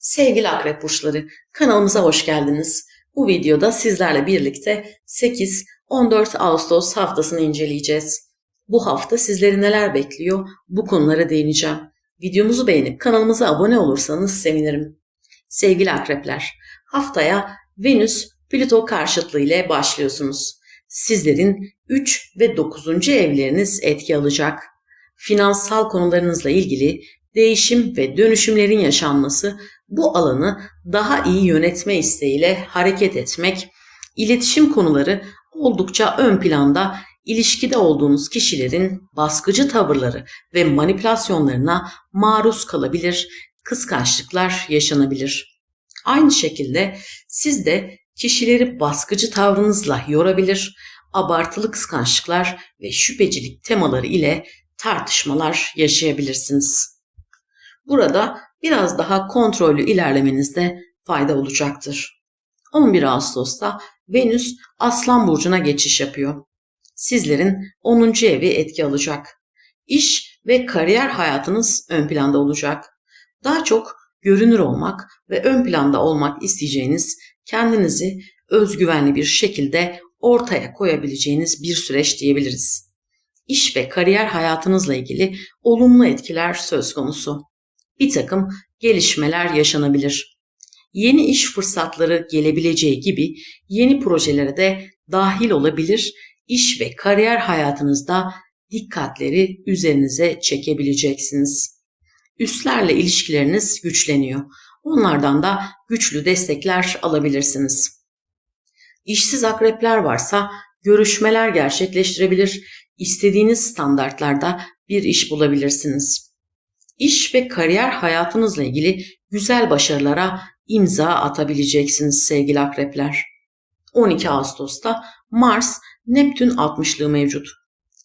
Sevgili akrep burçları, kanalımıza hoş geldiniz. Bu videoda sizlerle birlikte 8-14 Ağustos haftasını inceleyeceğiz. Bu hafta sizleri neler bekliyor bu konulara değineceğim. Videomuzu beğenip kanalımıza abone olursanız sevinirim. Sevgili akrepler, haftaya Venüs Plüto karşıtlığı ile başlıyorsunuz. Sizlerin 3 ve 9. evleriniz etki alacak. Finansal konularınızla ilgili değişim ve dönüşümlerin yaşanması bu alanı daha iyi yönetme isteğiyle hareket etmek, iletişim konuları oldukça ön planda ilişkide olduğunuz kişilerin baskıcı tavırları ve manipülasyonlarına maruz kalabilir, kıskançlıklar yaşanabilir. Aynı şekilde siz de kişileri baskıcı tavrınızla yorabilir, abartılı kıskançlıklar ve şüphecilik temaları ile tartışmalar yaşayabilirsiniz. Burada biraz daha kontrollü ilerlemenizde fayda olacaktır. 11 Ağustos'ta Venüs Aslan Burcu'na geçiş yapıyor. Sizlerin 10. evi etki alacak. İş ve kariyer hayatınız ön planda olacak. Daha çok görünür olmak ve ön planda olmak isteyeceğiniz, kendinizi özgüvenli bir şekilde ortaya koyabileceğiniz bir süreç diyebiliriz. İş ve kariyer hayatınızla ilgili olumlu etkiler söz konusu bir takım gelişmeler yaşanabilir. Yeni iş fırsatları gelebileceği gibi yeni projelere de dahil olabilir, iş ve kariyer hayatınızda dikkatleri üzerinize çekebileceksiniz. Üstlerle ilişkileriniz güçleniyor. Onlardan da güçlü destekler alabilirsiniz. İşsiz akrepler varsa görüşmeler gerçekleştirebilir, istediğiniz standartlarda bir iş bulabilirsiniz iş ve kariyer hayatınızla ilgili güzel başarılara imza atabileceksiniz sevgili akrepler. 12 Ağustos'ta Mars Neptün 60'lığı mevcut.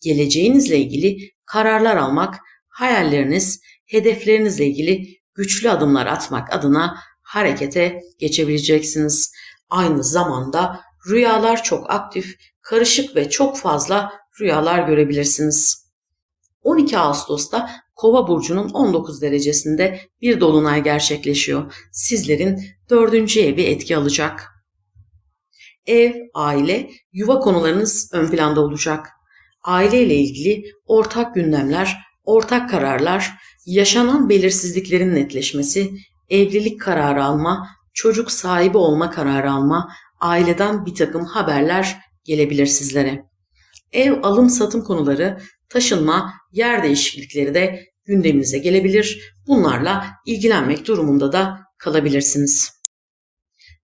Geleceğinizle ilgili kararlar almak, hayalleriniz, hedeflerinizle ilgili güçlü adımlar atmak adına harekete geçebileceksiniz. Aynı zamanda rüyalar çok aktif, karışık ve çok fazla rüyalar görebilirsiniz. 12 Ağustos'ta Kova burcunun 19 derecesinde bir dolunay gerçekleşiyor. Sizlerin dördüncü evi etki alacak. Ev, aile, yuva konularınız ön planda olacak. Aile ile ilgili ortak gündemler, ortak kararlar, yaşanan belirsizliklerin netleşmesi, evlilik kararı alma, çocuk sahibi olma kararı alma, aileden bir takım haberler gelebilir sizlere. Ev alım satım konuları taşınma, yer değişiklikleri de gündeminize gelebilir. Bunlarla ilgilenmek durumunda da kalabilirsiniz.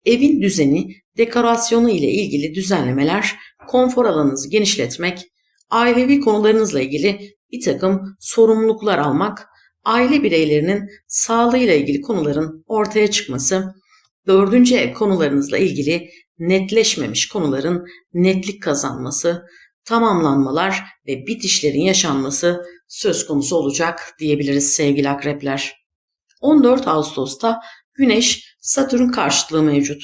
Evin düzeni, dekorasyonu ile ilgili düzenlemeler, konfor alanınızı genişletmek, ailevi konularınızla ilgili bir takım sorumluluklar almak, aile bireylerinin sağlığıyla ilgili konuların ortaya çıkması, dördüncü ev konularınızla ilgili netleşmemiş konuların netlik kazanması, tamamlanmalar ve bitişlerin yaşanması söz konusu olacak diyebiliriz sevgili akrepler. 14 Ağustos'ta Güneş Satürn karşıtlığı mevcut.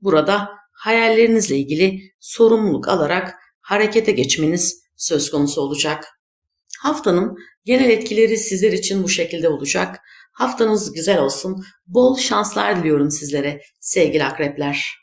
Burada hayallerinizle ilgili sorumluluk alarak harekete geçmeniz söz konusu olacak. Haftanın genel etkileri sizler için bu şekilde olacak. Haftanız güzel olsun. Bol şanslar diliyorum sizlere sevgili akrepler.